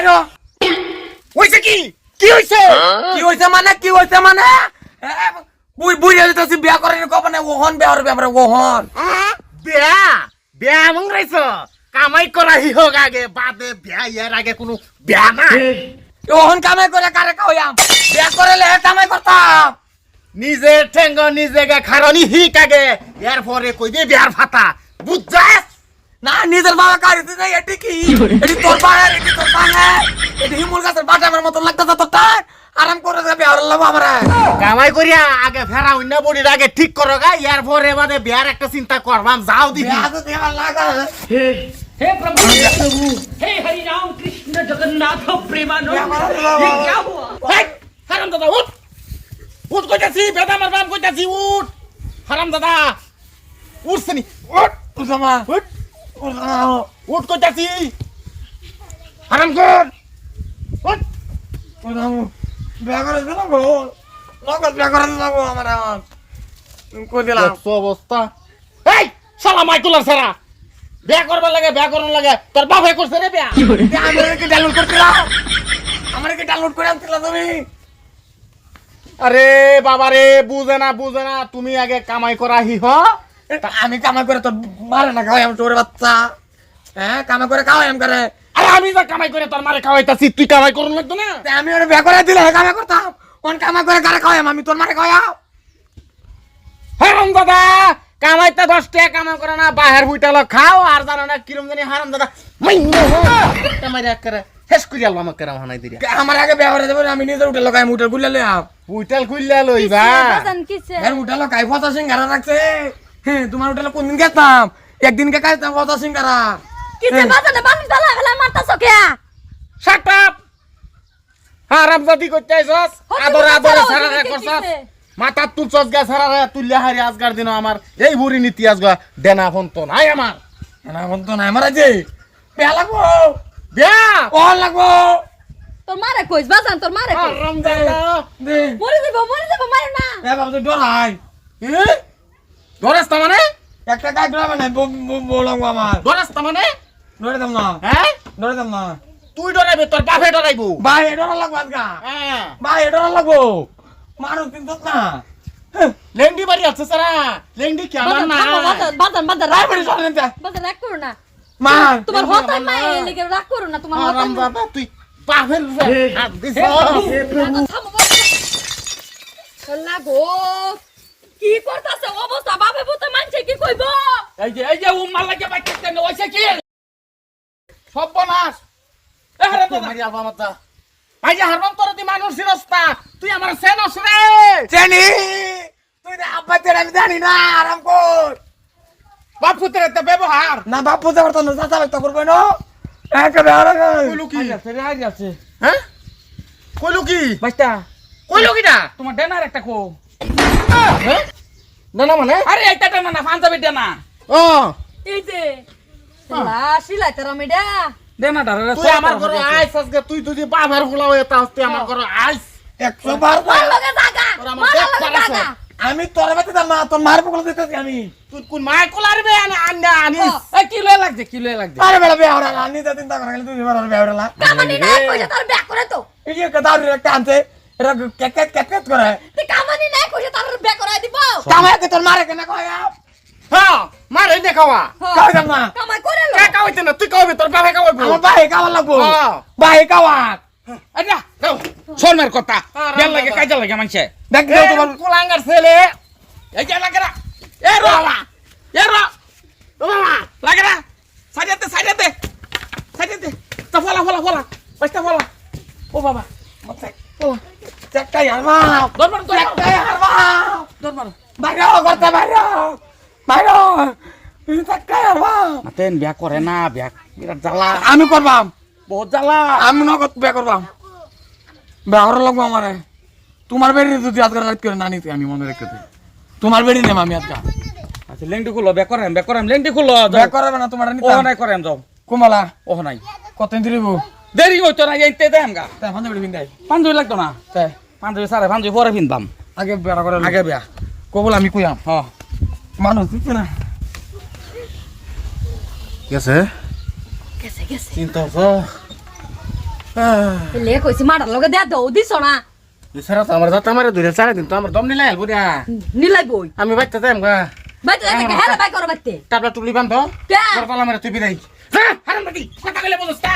বাইরো। হইছে কি? কি হইছে? কি হইছে মানে? কি হইছে মানে? বুই বুই বিয়া কব না ওহন বিয়া হবে আমরা ওহন। বিয়া? বিয়া মংরাইছ কামাই করা হি হোক আগে বাদে বিয়া ইয়ার আগে কোনো বিয়া না ওহন কামাই করে কারে কইয়াম? বিয়া করেলে হে কামাই করতাম। নিজে ঠেঙ্গ নিজে গে খারনি হি কাগে এর পরে কই দে বিয়ার ফাতা বুঝছাস? না নিজের বাবা কারিতে যাই এটি কি এটি তোর বাড়ার এটি তোর বাড়ার এটি হিমুল গাছের বাটামের মতো লাগতেছে তোর তার আরাম করে যাবে আর লাভ আমরা কামাই করিয়া আগে ফেরা অন্য বডির আগে ঠিক করো গা ইয়ার পরে বাদে বিয়ার একটা চিন্তা করবাম যাও দিহি বিয়া তো দেওয়ার লাগা हे प्रभु हे प्रभु हे हरि राम कृष्ण जगन्नाथ प्रेमानंद ये क्या हुआ হেই, হারাম দাদা উঠ উঠ কইতাছি বেদা মারবাম কইতাছি উঠ হারাম দাদা উঠছনি উঠ উসামা উঠ উসামা উঠ কইতাছি হারাম কর। উঠ। উসামা বিয়া করে দিলাম গো। নগদ বিয়া করে দিলাম গো আমার কই দিলাম দেখছ অবস্থা? এই শালা মাইকুলার সারা বিয়া করবার লাগে বিয়া করবার লাগে। তোর বাপে করছে রে বিয়া। আমাকে ডাউনলোড করছিলাম আমাকে ডাউনলোড করে আনছিল তুমি? আরে বাবা রে বুঝে না বুঝে না। তুমি আগে কামাই করা হি হ আমি কামাই করে তোর মারে না খাওয়াই আমি তোর বাচ্চা। হ্যাঁ কামাই করে খাওয়াই আমি করে আরে আমি যা কামাই করে তোর মারে খাওয়াইতাছি তুই কামাই করুন লাগতো না? আমি ওর বিয়া করে দিলে হে কামাই করতাম। কোন কামাই করে কারে খাওয়াই আমি তোর মারে খাওয়াই। হারাম দাদা কামাইতে দশ টাকা কামাই করে না বাহের হুইটালো খাও আর জানো না কিরম জানি হারাম দাদা। কামাই রাখ করে শেষ করি আলো আমাকে কেরাম হানাই দিরা আমার আগে বিয়া করে দেবো আমি নিজের উঠে লোকাই উঠে গুলে লই আপ হুইটাল খুললে লইবা। বাজান কিছে এর উঠে লোকাই ফতা সিঙ্গারা রাখছে। হ্যাঁ তোমার উঠে কোন দিন গেতাম? একদিন কে খাইতাম ফতা সিঙ্গারা। কিছে বাজানে মানুষ দালা ফেলা মারতাছ কে শাট আপ হারাম জাতি করতে আইছস? আদর আদর সারা রে করছস? মাথা তুলছস গা সারা রে তুললে হারি আজগার দিন আমার। এই বুড়ি নীতি আজগা দেনা ফোন তো নাই আমার। না এখন তো নাই মারা যে বিয়া লাগবো। বিয়া? ও লাগবো। তোর মারে কইস বাজান তোর মারে কইস। হারাম দে। মরে যাব মরে যাব মারে না। এ বাবা তো ডরাই। ধরেস তা মানে একটা কাজ ডরাবে না বললাম আমার ধরেস মানে ডরে দাম না হ্যাঁ ডরে দাম না তুই ডরাইবি তোর বাপে ডরাইবো ভাই এ ডরা লাগবো আজকা হ্যাঁ ভাই এ ডরা লাগবো মানুষ কিন্তু না লেংডি বাড়ি আছে সারা লেংডি কি আমার না বাজান বাজান বলি করো চলেন না। বাজান রাগ করো না মা তোমার মাই না। লেগে রাগ করো না তোমার হতাই দাদা তুই বাপের হাত দিছ লাগো কি করতাছে? অবস্থা বাবে বুতে মানছে কি কইব? এই যে এই যে উম্মার লাগে বাইতে না ওইছে কি? সর্বনাশ। এ হারাম দাদা। মারি আলবা মাতা। ভাই যে হারবাম তোর দি মানুষ সিরস্তা তুই আমার সেনস রে। চেনি তুই না আব্বা তেরে আমি জানি না আরাম কর। বাপ পুত্রের একটা ব্যবহার। না বাপ পুজো করতো না চাচা ব্যক্ত করবে না। একেবারে আরাম কইলু কি আছে রে আছে। হ্যাঁ? কইলু কি বাইস্তা কইলু কিটা তোমার ডেনার একটা কো না না মানে? আরে এইটা ডেনা না পাঞ্জাবি ডেনা ও। এই যে লা শিলাই তোর মেডা ডেনা ডারে তুই আমার ঘরে আইস আজকে তুই যদি বাবারগুলা হয়ে তা তুই আমার ঘরে আইস। একশো বার মার লগে জাগা আমার মার দেখ লগে জাগা। আমি তোর বাতি না তোর মার পকল দিতেছি আমি। তুই কোন কোলারবে আনে আনিস? এই কি লয় লাগছে কি লয় লাগছে? আরে বেলা তো চিন্তা করে তুই হরা কামানি কইছে তোর ব্যাক করে তো। এই যে একটা আনছে এটা করে? কামানি নাই কইছে তোর ব্যাক করে দিব। কামাইতে তোর মারে কেন কয় হ্যাঁ মারে দেখাওয়া কামাই দাম না। কামাই করে লো। কে কাওয়াইতে না? তুই কাওয়াবি তোর বাবা কাওয়াবি আমার ভাই কাওয়া লাগবো। হ্যাঁ। ভাই কাওয়া আচ্ছা শোনের কথা। বেল লাগে কাজে লাগে মানছে। দেখ দেও তোমার কুলাঙ্গার ছেলে। এই যে লাগে না। A row. A row. ও বাবা লাগে না। সাইডে সাইডে সাইডে তা ফলা ফলা ফলা। বাইস্তা ফলা। ও বাবা চেকটাই হারবা দরবার তো চেকটাই হারবা দরবার বাইরে করতে বাইরে। বাইরে। চেকটাই হারবা তেন বিয়া করে না বিয়া বিরাট জ্বালা। আমি করবাম। বহুত জ্বালা। আমি নগদ বিয়া করবাম। বিয়া লাগবো আমারে। তোমার বেড়ি যদি আজকাল রাত করে না নিতে আমি মনে রেখে তোমার বেড়ি নেম আমি আজকাল আচ্ছা লেংটি খুলো বিয়া করেন বিয়া করেন লেংটি খুলো বিয়া করাবে না তোমার ও নিতে নাই করেন যাও। কুমালা ও নাই। কত দিন দিব দেরি হইতো না এইতে দেন গা। বেড়ি বিন্দাই পাঞ্জাবি লাগতো না? তাই পাঞ্জাবি সারে পাঞ্জাবি পরে পিনতাম আগে বিয়া করে আগে বিয়া। কবল আমি কইয়াম হ মানুষ দিচ্ছে না গেছে গেছে গেছে চিন্তা লে কইছি মাটার লগে দেয়া দৌ দিছ না এছাড়া তো আমার যাতে আমার দুই চারে দিন তো আমার দম নিলাই বুড়িয়া নিলাই বই আমি বাইতে যাই গা। বাইতে যাইতে হেলা বাই করো বাইতে। টাবলা টুলি বান্ধ? তোর পালা মারে তুই বিদায় হারাম বাটি কথা কইলে বলছ তা।